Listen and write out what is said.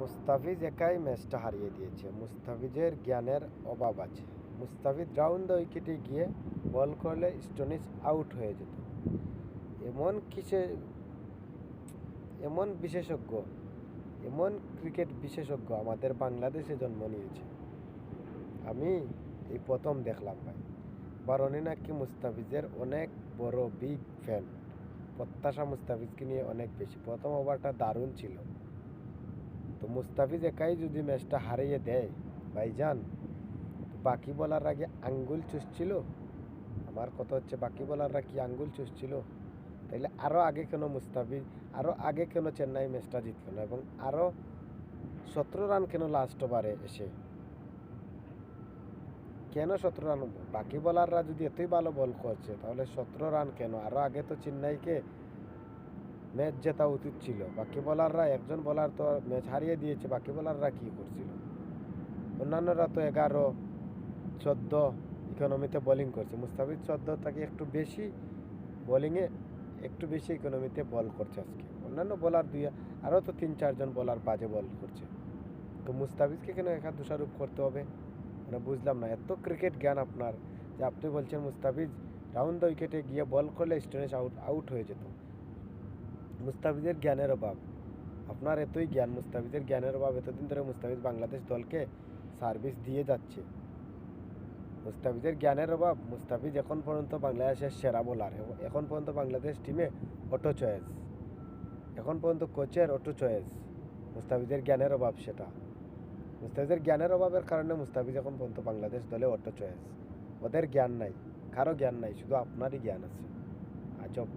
মুস্তাফিজ একাই ম্যাচটা হারিয়ে দিয়েছে। মুস্তাফিজের জ্ঞানের অভাব আছে। মুস্তাফিজ রাউন্ড উইকেটে গিয়ে বল করলে স্টোনিস আউট হয়ে যেত। এমন কিসে, এমন বিশেষজ্ঞ, এমন ক্রিকেট বিশেষজ্ঞ আমাদের বাংলাদেশে জন্ম নিয়েছে। আমি এই প্রথম দেখলাম ভাই। বারণী নাকি মুস্তাফিজের অনেক বড় বিগ ফ্যান প্রত্যাশা মুস্তাফিজকে নিয়ে অনেক বেশি। প্রথম ওভারটা দারুণ ছিল। তো মুস্তাফিজ একাই যদি ম্যাচটা হারিয়ে দেয়, ভাইজান বাকি বলার আগে আঙ্গুল চুষছিল? আমার কথা হচ্ছে বাকি বলাররা কি আঙ্গুল চুষছিল? তাইলে আরও আগে কেন মুস্তাফিজ আরও আগে কেন চেন্নাই ম্যাচটা জিতল না? এবং আরও সতেরো রান কেন লাস্ট ওভারে এসে? কেন সতেরো রান বাকি বলাররা যদি এতই ভালো বল করছে তাহলে সতেরো রান কেন? আরও আগে তো চেন্নাইকে ম্যাচ জেতা উচিত ছিল। বাকি বলাররা একজন বলার তো ম্যাচ হারিয়ে দিয়েছে, বাকি বলাররা কী করছিল? অন্যান্যরা তো এগারো, চোদ্দ ইকোনমিতে বোলিং করছে। মুস্তাফিজ চোদ্দ তাকে একটু বেশি বোলিংয়ে একটু বেশি ইকোনমিতে বল করছে আজকে। অন্যান্য বলার দুই, আরও তো তিন চারজন বলার বাজে বল করছে। তো মুস্তাফিজকে কেন একা দোষারোপ করতে হবে? মানে বুঝলাম না, এত ক্রিকেট জ্ঞান আপনার যে আপনি বলছেন মুস্তাফিজ রাউন্ড দ্য উইকেটে গিয়ে বল করলে স্টোনেস আউট আউট হয়ে যেত। মুস্তাফিজের জ্ঞানের অভাব। আপনার এতই জ্ঞান, মুস্তাফিজের জ্ঞানের অভাব এতদিন ধরে মুস্তাফিজ বাংলাদেশ দলকে সার্ভিস দিয়ে যাচ্ছে। মুস্তাফিজের জ্ঞানের অভাব, মুস্তাফিজ এখন পর্যন্ত বাংলাদেশের সেরা বোলার এখন পর্যন্ত বাংলাদেশ টিমে অটো চয়েস এখন পর্যন্ত কোচের অটো চয়েস মুস্তাফিজের জ্ঞানের অভাব সেটা। মুস্তাফিজের জ্ঞানের অভাবের কারণে মুস্তাফিজ এখন পর্যন্ত বাংলাদেশ দলে অটো চয়েস ওদের জ্ঞান নাই, কারও জ্ঞান নাই, শুধু আপনারই জ্ঞান আছে। আজব।